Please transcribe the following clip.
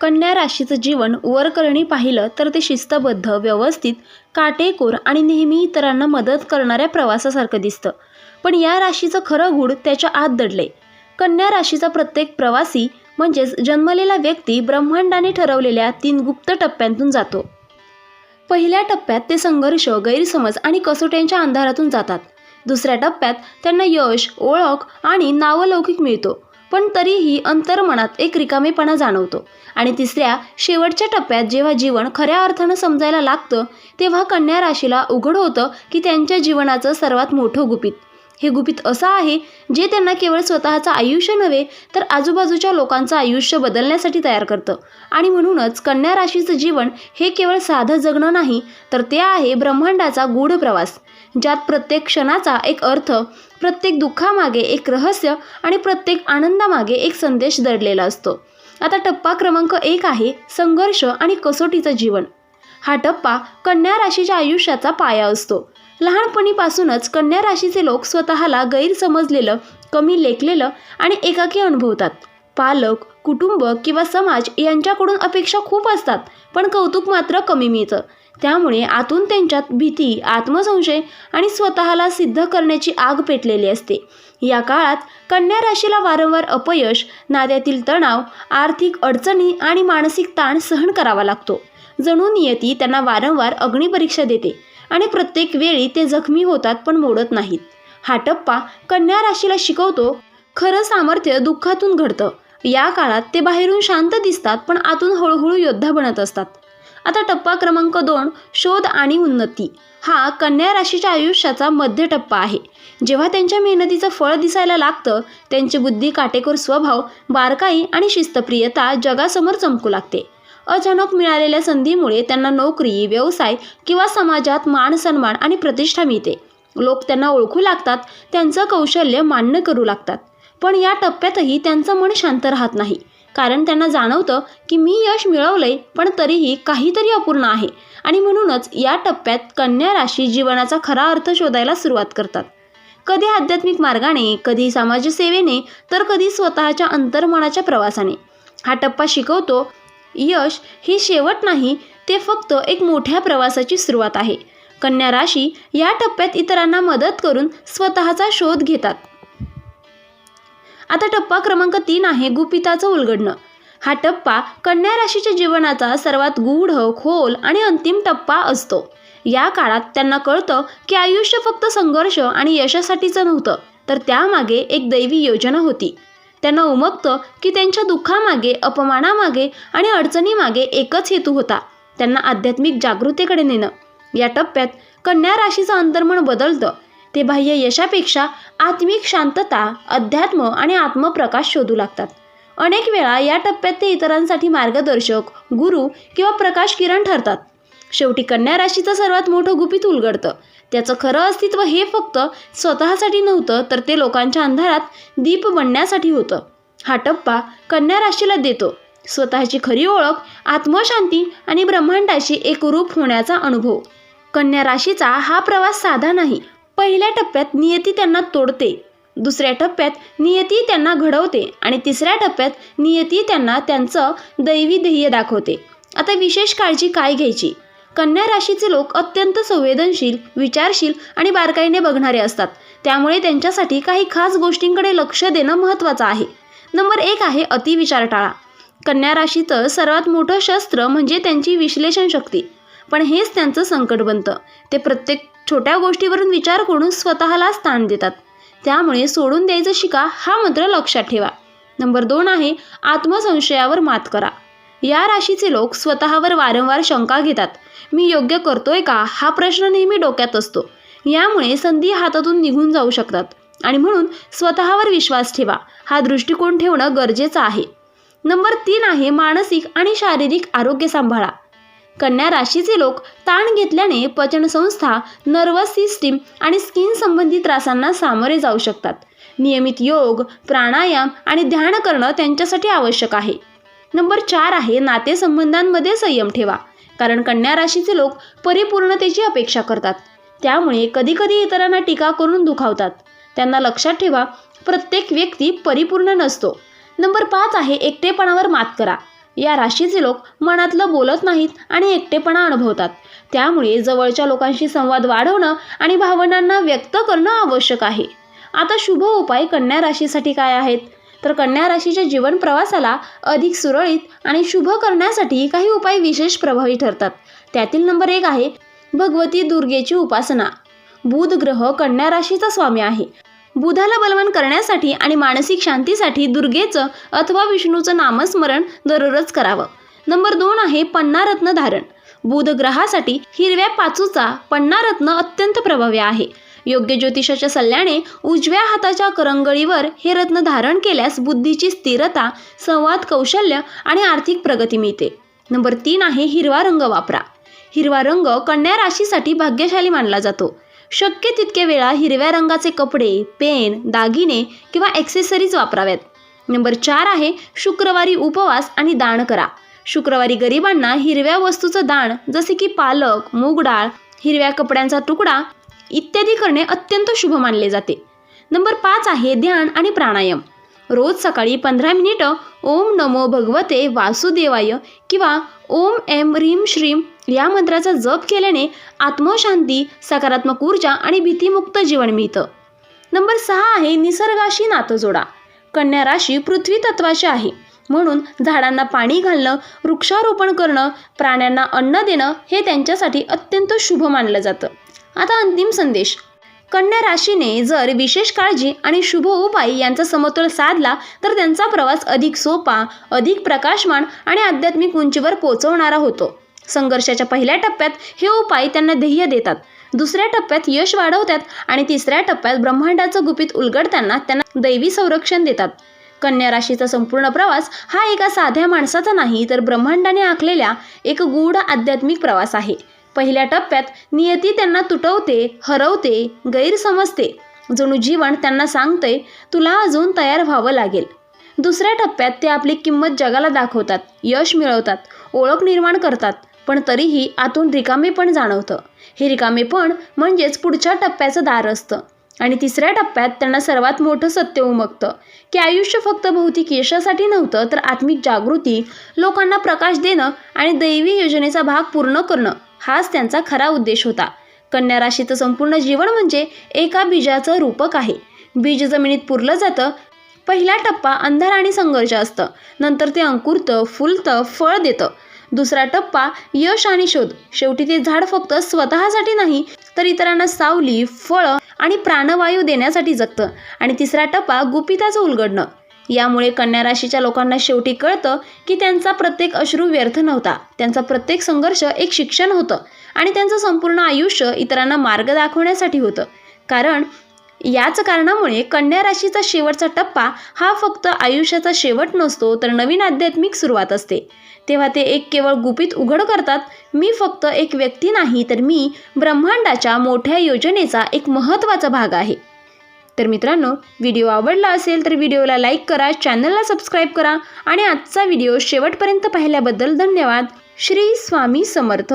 कन्या राशीचं जीवन वरकरणी पाहिलं तर ते शिस्तबद्ध व्यवस्थित काटेकोर आणि नेहमी इतरांना मदत करणाऱ्या प्रवासासारखं दिसतं. पण या राशीचं खरं गूढ त्याच्या आत दडले कन्या राशीचा प्रत्येक प्रवासी म्हणजेच जन्मलेला व्यक्ती ब्रह्मांडाने ठरवलेल्या तीन गुप्त टप्प्यांतून जातो. पहिल्या टप्प्यात ते संघर्ष गैरसमज आणि कसोट्यांच्या अंधारातून जातात. दुसऱ्या टप्प्यात त्यांना यश ओळख आणि नावलौकिक मिळतो. पण तरीही अंतर्मनात एक रिकामेपणा जाणवतो. आणि तिसऱ्या शेवटच्या टप्प्यात जेव्हा जीवन खऱ्या अर्थानं समजायला लागतं तेव्हा कन्या राशीला उघड होतं की त्यांच्या जीवनाचं सर्वात मोठं गुपित. हे गुपित असं आहे जे त्यांना केवळ स्वतःचं आयुष्य नव्हे तर आजूबाजूच्या लोकांचं आयुष्य बदलण्यासाठी तयार करतं. आणि म्हणूनच कन्या राशीचं जीवन हे केवळ साधं जगणं नाही तर ते आहे ब्रह्मांडाचा गूढ प्रवास. ज्यात प्रत्येक क्षणाचा एक अर्थ प्रत्येक दुःखामागे एक रहस्य आणि प्रत्येक आनंदामागे एक संदेश दडलेला असतो. आता टप्पा क्रमांक एक आहे संघर्ष आणि कसोटीचं जीवन. हा टप्पा कन्या राशीच्या आयुष्याचा पाया असतो. लहानपणीपासूनच कन्या राशीचे लोक स्वतःला गैरसमजलेलं कमी लेखलेलं आणि एकाकी अनुभवतात. पालक कुटुंब किंवा समाज यांच्याकडून अपेक्षा खूप असतात पण कौतुक मात्र कमी मिळतं. त्यामुळे आतून त्यांच्यात भीती आत्मसंशय आणि स्वतःला सिद्ध करण्याची आग पेटलेली असते. या काळात कन्या राशीला वारंवार अपयश नात्यातील तणाव आर्थिक अडचणी आणि मानसिक ताण सहन करावा लागतो. जणू नियती त्यांना वारंवार अग्निपरीक्षा देते आणि प्रत्येक वेळी ते जखमी होतात पण मोडत नाहीत. हा टप्पा कन्या राशीला शिकवतो खरं सामर्थ्य दुःखातून घडतं. या काळात ते बाहेरून शांत दिसतात पण आतून हळूहळू योद्धा बनत असतात. आता टप्पा क्रमांक दोन शोध आणि उन्नती. हा कन्या राशीच्या आयुष्याचा मध्य टप्पा आहे. जेव्हा त्यांच्या मेहनतीचं फळ दिसायला लागतं त्यांची बुद्धी काटेकोर स्वभाव बारकाई आणि शिस्तप्रियता जगासमोर चमकू लागते. अचानक मिळालेल्या संधीमुळे त्यांना नोकरी व्यवसाय किंवा समाजात मान सन्मान आणि प्रतिष्ठा मिळते. लोक त्यांना ओळखू लागतात त्यांचं कौशल्य मान्य करू लागतात. पण या टप्प्यातही त्यांचं मन शांत राहत नाही. कारण त्यांना जाणवतं की मी यश मिळवलंय पण तरीही काहीतरी अपूर्ण आहे. आणि म्हणूनच या टप्प्यात कन्या राशी जीवनाचा खरा अर्थ शोधायला सुरुवात करतात. कधी आध्यात्मिक मार्गाने कधी समाजसेवेने तर कधी स्वतःच्या अंतर्मनाच्या प्रवासाने. हा टप्पा शिकवतो यश ही शेवट नाही ते फक्त एक मोठ्या प्रवासाची सुरुवात आहे. कन्या राशी या टप्प्यात इतरांना मदत करून स्वतःचा शोध घेतात. आता टप्पा क्रमांक तीन आहे गुपिताचं उलगडणं. हा टप्पा कन्या राशीच्या जीवनाचा सर्वात गूढ खोल आणि अंतिम टप्पा असतो. या काळात त्यांना कळतं की आयुष्य फक्त संघर्ष आणि यशासाठीचं नव्हतं तर त्यामागे एक दैवी योजना होती. त्यांना उमगतं की त्यांच्या दुःखामागे अपमानामागे आणि अडचणीमागे एकच हेतू होता त्यांना आध्यात्मिक जागृतीकडे नेणं. या टप्प्यात कन्या राशीचं अंतर्मन बदलतं ते बाह्य यशापेक्षा आत्मिक शांतता अध्यात्म आणि आत्मप्रकाश शोधू लागतात. अनेक वेळा या टप्प्यात ते इतरांसाठी मार्गदर्शक गुरु किंवा प्रकाश किरण ठरतात. शेवटी कन्या राशीचं सर्वात मोठं गुपित उलगडतं. त्याचं खरं अस्तित्व हे फक्त स्वतःसाठी नव्हतं तर ते लोकांच्या अंधारात दीप बनण्यासाठी होतं. हा टप्पा कन्या राशीला देतो. स्वतःची खरी ओळख आत्मशांती आणि ब्रह्मांडाशी एकरूप होण्याचा अनुभव. कन्या राशीचा हा प्रवास साधा नाही. पहिल्या टप्प्यात नियती त्यांना तोडते. दुसऱ्या टप्प्यात नियती त्यांना घडवते आणि तिसऱ्या टप्प्यात नियती त्यांना त्यांचं दैवी ध्येय दाखवते. आता विशेष काळजी काय घ्यायची? कन्या राशीचे लोक अत्यंत संवेदनशील विचारशील आणि बारकाईने बघणारे असतात. त्यामुळे त्यांच्यासाठी काही खास गोष्टींकडे लक्ष देणं महत्त्वाचं आहे. नंबर एक आहे अतिविचार टाळा कन्या राशीचं सर्वात मोठं शस्त्र म्हणजे त्यांची विश्लेषण शक्ती पण हेच त्यांचं संकट बनतं. ते प्रत्येक छोट्या गोष्टीवरून विचार करून स्वतःला स्थान देतात. त्यामुळे सोडून द्यायचं शिका हा मंत्र लक्षात ठेवा. नंबर दोन आहे आत्मसंशयावर मात करा. या राशीचे लोक स्वतःवर वारंवार शंका घेतात. मी योग्य करतोय का? हा प्रश्न नेहमी डोक्यात असतो. यामुळे संधी हातातून निघून जाऊ शकतात. आणि म्हणून स्वतःवर विश्वास ठेवा. हा दृष्टिकोन ठेवणं गरजेचं आहे. नंबर तीन आहे मानसिक आणि शारीरिक आरोग्य सांभाळा. कन्या राशीचे लोक ताण घेतल्याने पचनसंस्था नर्वस सिस्टीम आणि स्किन संबंधित त्रासांना सामोरे जाऊ शकतात. नियमित योग प्राणायाम आणि ध्यान करणं त्यांच्यासाठी आवश्यक आहे. नंबर चार आहे नातेसंबंधांमध्ये संयम ठेवा. कारण कन्या राशीचे लोक परिपूर्णतेची अपेक्षा करतात. त्यामुळे कधीकधी इतरांना टीका करून दुखावतात. त्यांना लक्षात ठेवा प्रत्येक व्यक्ती परिपूर्ण नसतो. नंबर पाच आहे एकटेपणावर मात करा. या राशीचे लोक मनातलं बोलत नाहीत आणि एकटेपणा अनुभवतात. त्यामुळे जवळच्या लोकांशी संवाद वाढवणं आणि भावनांना व्यक्त करणं आवश्यक आहे. आता शुभ उपाय कन्या राशीसाठी काय आहेत? तर कन्या राशीच्या जीवन प्रवासाला अधिक सुरळीत आणि शुभ करण्यासाठी काही उपाय विशेष प्रभावी ठरतात. त्यातील नंबर एक आहे भगवती दुर्गेची उपासना. बुध ग्रह कन्या राशीचा स्वामी आहे. बुधाला बलवान करण्यासाठी आणि मानसिक शांतीसाठी दुर्गेचं अथवा विष्णूचं नामस्मरण दररोज करावं. नंबर दोन आहे पन्नारत्न धारण. बुध ग्रहासाठी हिरव्या पाचूचा पन्नारत्न अत्यंत प्रभावी आहे. योग्य ज्योतिषाच्या सल्ल्याने उजव्या हाताच्या करंगळीवर हे रत्न धारण केल्यास बुद्धीची स्थिरता संवाद कौशल्य आणि आर्थिक प्रगती मिळते. नंबर तीन आहे हिरवा रंग वापरा. हिरवा रंग कन्या राशीसाठी भाग्यशाली मानला जातो. शक्य तितके वेळा हिरव्या रंगाचे कपडे पेन दागिने किंवा ॲक्सेसरीज वापराव्यात. नंबर चार आहे शुक्रवारी उपवास आणि दान करा. शुक्रवारी गरिबांना हिरव्या वस्तूचं दान जसे की पालक मूग डाळ हिरव्या कपड्यांचा तुकडा इत्यादी करणे अत्यंत शुभ मानले जाते. नंबर पाच आहे ध्यान आणि प्राणायाम. रोज सकाळी पंधरा मिनिटं ओम नमो भगवते वासुदेवाय किंवा ओम एम ह्रीम श्रीम या मंत्राचा जप केल्याने आत्मशांती सकारात्मक ऊर्जा आणि भीतीमुक्त जीवन मिळतं. नंबर सहा आहे निसर्गाशी नातं जोडा. कन्या राशी पृथ्वी तत्वाची आहे. म्हणून झाडांना पाणी घालणं वृक्षारोपण करणं प्राण्यांना अन्न देणं हे त्यांच्यासाठी अत्यंत शुभ मानलं जातं. आता अंतिम संदेश. कन्या राशीने जर विशेष काळजी आणि शुभ उपाय यांचा समतोल साधला तर त्यांचा प्रवास अधिक सोपा अधिक प्रकाशमान आणि आध्यात्मिक उंचीवर पोचवणारा होतो. संघर्षाच्या पहिल्या टप्प्यात हे उपाय त्यांना ध्येय देतात. दुसऱ्या टप्प्यात यश वाढवतात आणि तिसऱ्या टप्प्यात ब्रह्मांडाचं गुपित उलगडताना त्यांना दैवी संरक्षण देतात. कन्या राशीचा संपूर्ण प्रवास हा एका साध्या माणसाचा नाही तर ब्रह्मांडाने आखलेल्या एक गूढ आध्यात्मिक प्रवास आहे. पहिल्या टप्प्यात नियती त्यांना तुटवते हरवते गैरसमजते. जणू जीवन त्यांना सांगते तुला अजून तयार व्हावं लागेल. दुसऱ्या टप्प्यात ते आपली किंमत जगाला दाखवतात यश मिळवतात ओळख निर्माण करतात. पण तरीही आतून रिकामेपण जाणवतं. हे रिकामेपण म्हणजेच पुढच्या टप्प्याचं दार असतं. आणि तिसऱ्या टप्प्यात त्यांना सर्वात मोठं सत्य उमगतं. की आयुष्य फक्त भौतिक यशासाठी नव्हतं तर आत्मिक जागृती लोकांना प्रकाश देणं आणि दैवी योजनेचा भाग पूर्ण करणं हाच त्यांचा खरा उद्देश होता. कन्या राशीचं संपूर्ण जीवन म्हणजे एका बीजाचं रूपक आहे. बीज जमिनीत पुरलं जातं पहिला टप्पा अंधार आणि संघर्ष असतं. नंतर ते अंकुरतं फुलतं फळ देतं. दुसरा टप्पा यश आणि शोध. शेवटी ते झाड फक्त स्वतःसाठी नाही तर इतरांना सावली फळं आणि प्राणवायू देण्यासाठी जगतं. आणि तिसरा टप्पा गुपिताचं उलगडणं. यामुळे कन्या राशीच्या लोकांना शेवटी कळतं की त्यांचा प्रत्येक अश्रू व्यर्थ नव्हता. त्यांचा प्रत्येक संघर्ष एक शिक्षण होतं. आणि त्यांचं संपूर्ण आयुष्य इतरांना मार्ग दाखवण्यासाठी होतं. कारण याच कारणामुळे कन्या राशीचा शेवटचा टप्पा हा फक्त आयुष्याचा शेवट नसतो तर नवीन आध्यात्मिक सुरुवात असते. तेव्हा ते एक केवळ गुपित उघड करतात मी फक्त एक व्यक्ती नाही तर मी ब्रह्मांडाच्या मोठ्या योजनेचा एक महत्त्वाचा भाग आहे. तर मित्रांनो व्हिडिओ आवडला असेल तर व्हिडिओला लाईक करा चॅनलला सबस्क्राईब करा आणि आजचा व्हिडिओ शेवटपर्यंत पाहिल्याबद्दल धन्यवाद. श्री स्वामी समर्थ.